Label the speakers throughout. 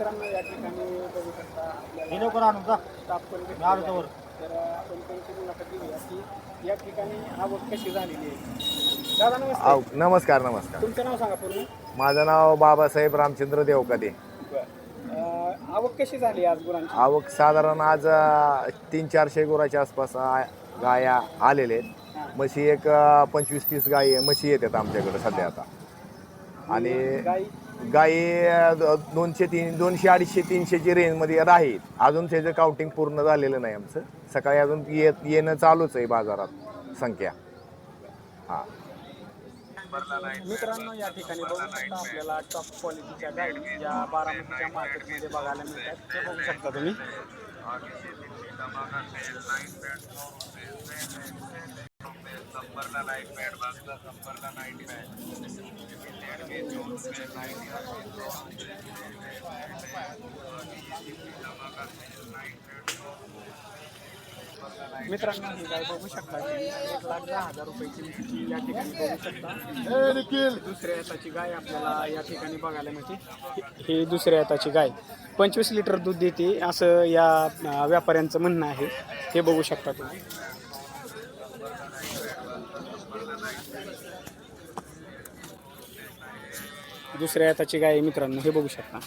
Speaker 1: मित्रांनो या ठिकाणी बघू शकता आपल्याला
Speaker 2: आलो.
Speaker 1: तर आपण त्यांची मुलाखत घेऊया की या ठिकाणी आवक कशी झालेली आहे? दादा नमस्ते.
Speaker 3: आव नमस्कार नमस्कार.
Speaker 1: तुमचं नाव सांगा पूर्ण.
Speaker 3: माझं नाव बाबासाहेब रामचंद्र देवकदे.
Speaker 1: अं, आवक कशी झाली आज गुरांची?
Speaker 3: आवक साधारण आज अ, तीन चारशे गुराच्या आसपास आ- गाया आलेले आहेत. म्हशी एक पंचवीस तीस गाई म्हशी येतात आमच्याकडे सध्या आता. आणि
Speaker 1: गाई
Speaker 3: गाई दोनशे तीन दोनशे अडीचशे तीनशेची रेंजमध्ये राहील. अजून त्याचं काउंटिंग पूर्ण झालेलं नाही आमचं. सकाळी अजून ये येणं चालूच आहे बाजारात संख्या. हां.
Speaker 1: मित्रांनो या ठिकाणी बघू शकता आपल्याला टॉप क्वालिटीच्या गाई या बारामतीच्या मार्केटमध्ये बघायला मिळतात. ते बघू शकता तुम्ही. मित्रांनो ही गाय बघू शकता की एक लाख दहा हजार रुपयाची या ठिकाणी बघू शकता. दुसऱ्या हाताची गाय आपल्याला या ठिकाणी बघायला मिळते. ही- दुसऱ्या हाताची गाय. पंचवीस लिटर दूध देते असं या व्यापाऱ्यांचं म्हणणं आहे. हे बघू शकता तुम्ही. दुसऱ्या हाताची गाय आहे मित्रांनो हे बघू शकता.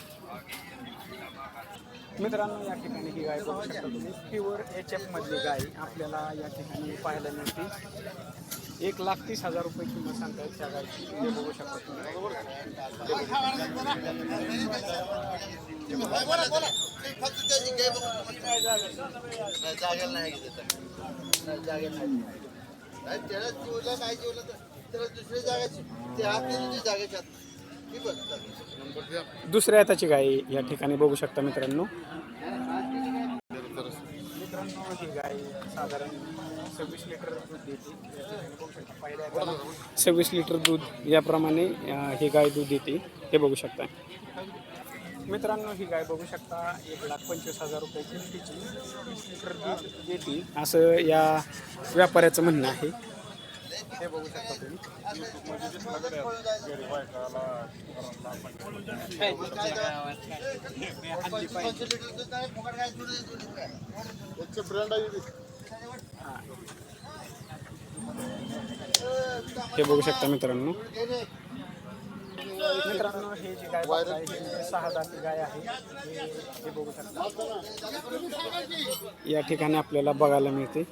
Speaker 1: मित्रांनो या ठिकाणी ही गाय बघू शकता तुम्ही. प्युअर एच एफ मधली गाय आपल्याला या ठिकाणी पाहायला मिळते. एक लाख तीस हजार रुपये किंमत येईल त्या गायची. हे बघू शकता तुम्ही.
Speaker 4: त्याला जेवलं नाही जेवलं तर त्याला दुसऱ्या जागेची ते जागेच्या
Speaker 1: दुसऱ्या हाताची गाय या ठिकाणी बघू शकता मित्रांनो. मित्रांनो ही गाय साधारण सव्वीस लिटर दूध देते. सव्वीस लिटर दूध याप्रमाणे ही गाय दूध देते. हे बघू शकता. मित्रांनो ही गाय बघू शकता एक लाख पंचवीस हजार रुपये किमतीची. लिटर दूध देते. असं या व्यापाऱ्याचं म्हणणं आहे. हे बघू शकता तुम्ही. हे बघू शकता मित्रांनो. मित्रांनो हे जी गाय सहा जाती गाय आहे हे बघू शकता. या ठिकाणी आपल्याला बघायला मिळते.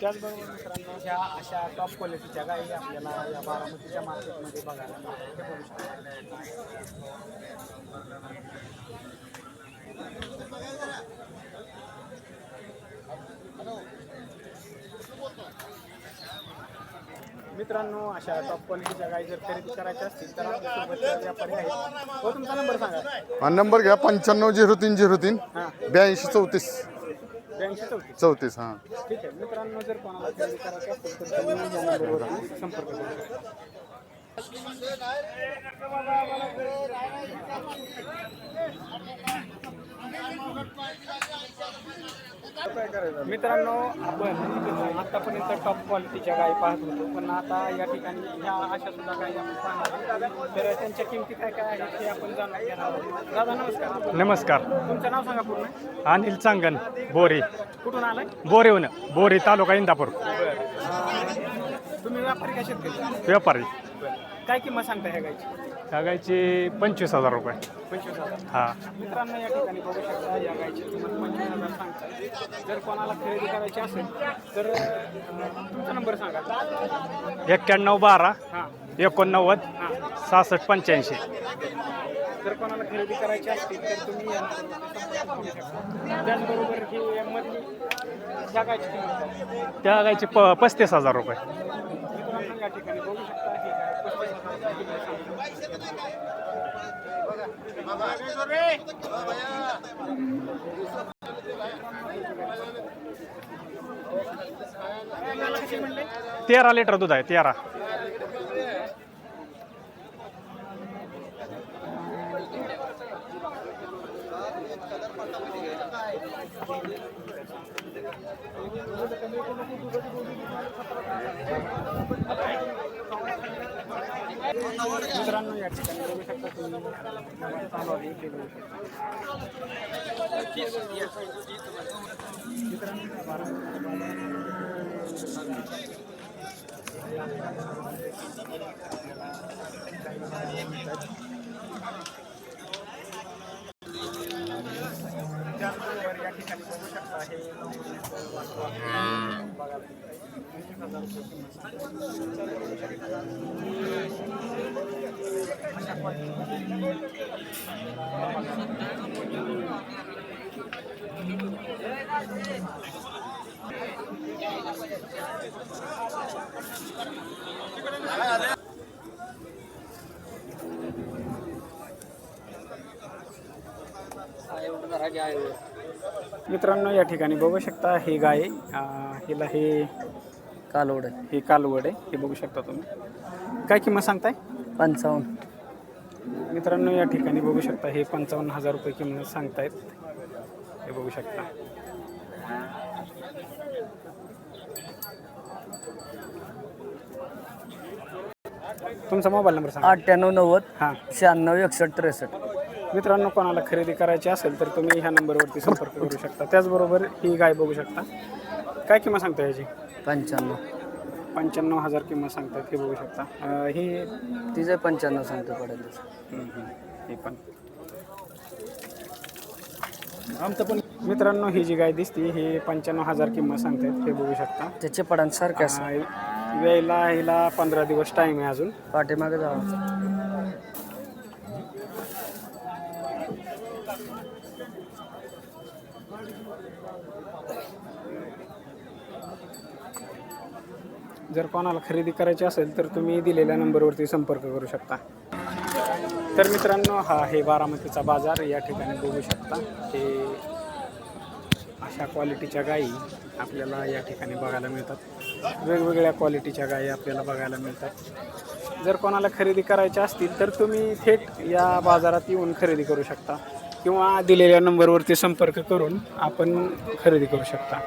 Speaker 1: त्याचबरोबर मित्रांनो ह्या अशा टॉप क्वालिटीच्या गायी आपल्याला या बारामतीच्या मार्केटमध्ये बघायला मिळतात हे बघू शकता मित्रांनो अशा टॉप क्वालिटीच्या गायी जर खरेदी करायच्या असतील तर आपल्यासोबत व्यापारी आहेत. हो तुमचा नंबर सांगा.
Speaker 5: हा नंबर घ्या पंच्याण्णव झिरो तीन झिरो तीन
Speaker 1: हां.
Speaker 5: ब्याऐंशी चौतीस.
Speaker 1: ब्याऐंशी चौतीस.
Speaker 5: चौतीस हां.
Speaker 1: ठीक आहे. मित्रांनो जर कोणाला खरेदी करायची असेल तर तुम्ही या नंबरवरती संपर्क करू शकता. मित्रांनो आपण आतापर्यंत टॉप क्वालिटीच्या गायी पाहत होतो पण आता या ठिकाणी ह्या अशा सुद्धा गायी आपण पाहणार. तर त्यांच्या किमती काय काय आहेत ते आपण जाणून घेणार आहोत. दादा नमस्कार.
Speaker 6: नमस्कार.
Speaker 1: तुमचं नाव सांगा पूर्ण.
Speaker 6: अनिल चांगन बोरी.
Speaker 1: कुठून आलाय?
Speaker 6: बोरीहून बोरी तालुका इंदापूर.
Speaker 1: तुम्ही व्यापारी का शेतकरी?
Speaker 6: व्यापारी.
Speaker 1: काय किंमत सांगता ह्या गायची?
Speaker 6: त्या गायची पंचवीस हजार रुपये.
Speaker 1: पंचवीस हजार.
Speaker 6: हा.
Speaker 1: मित्रांनो या ठिकाणी बघू शकता या गायची किंमत पंचवीस हजार सांगतात जर कोणाला खरेदी करायची असेल तर अं, तुमचा नंबर सांगा.
Speaker 6: एक्क्याण्णव बारा
Speaker 1: हां.
Speaker 6: एकोणनव्वद सहासष्ट पंच्याऐंशी.
Speaker 1: जर कोणाला खरेदी करायची असतील तर तुम्ही या नंबरवरती संपर्क करू शकता. त्याचबरोबर ही मधली ह्या गायची किंमत. आहे.
Speaker 6: त्या गायची प पस्तीस हजार रुपये.
Speaker 1: मित्रांनो या ठिकाणी बघू शकता.
Speaker 6: तेरा लिटर दूध आहे तेरा.
Speaker 1: मित्रांनो या ठिकाणी बघू शकता तुम्ही. मोबाईल चालू आहे बघू शकता या ठिकाणी बघू शकता हे पंचवीस हजार रुपये किंमत सांगते. मित्रांनो या ठिकाणी बघू शकता ही गाय हिला हे
Speaker 2: कालोड
Speaker 1: हे कालवड आहे हे बघू शकता तुम्ही. काय किंमत सांगताय?
Speaker 2: पंचावन्न.
Speaker 1: मित्रांनो या ठिकाणी बघू शकता हे पंचावन्न हजार रुपये किंमत सांगतायत. हे बघू शकता. तुमचा मोबाईल नंबर सांगा.
Speaker 2: अठ्ठ्याण्णव नव्वद
Speaker 1: हां.
Speaker 2: शहाण्णव एकसष्ट त्रेसष्ट.
Speaker 1: मित्रांनो कोणाला खरेदी करायची असेल तर तुम्ही ह्या नंबरवरती संपर्क करू शकता. त्याचबरोबर ही गाय बघू शकता. काय किंमत सांगता याची?
Speaker 2: पंच्याण्णव.
Speaker 1: पंच्याण्णव हजार किंमत सांगतात हे बघू शकता. अं, ही
Speaker 2: तिचे पंच्याण्णव सांगतो पडेल
Speaker 1: हम्म, हम्म. हे पण. आमचं पण मित्रांनो ही जी गाय दिसते ही पंच्याण्णव हजार किंमत सांगतायत हे बघू शकता.
Speaker 2: त्याचे पडान सारखे असं.
Speaker 1: अं, वेळेला हिला पंधरा दिवस टाईम आहे अजून.
Speaker 2: पाठीमागे जावं.
Speaker 1: जर कोणाला खरेदी करायची असेल तर तुम्ही दिलेल्या नंबरवरती संपर्क करू शकता. तर मित्रांनो हा आहे बारामतीचा बाजार. या ठिकाणी बघू शकता हे अशा क्वालिटीच्या गायी आपल्याला या ठिकाणी बघायला मिळतात. वेगवेगळ्या क्वालिटीच्या गायी आपल्याला बघायला मिळतात. जर कोणाला खरेदी करायच्या असतील तर तुम्ही थेट या बाजारात येऊन खरेदी करू शकता किंवा दिलेल्या नंबरवरती संपर्क करून आपण खरेदी करू शकता.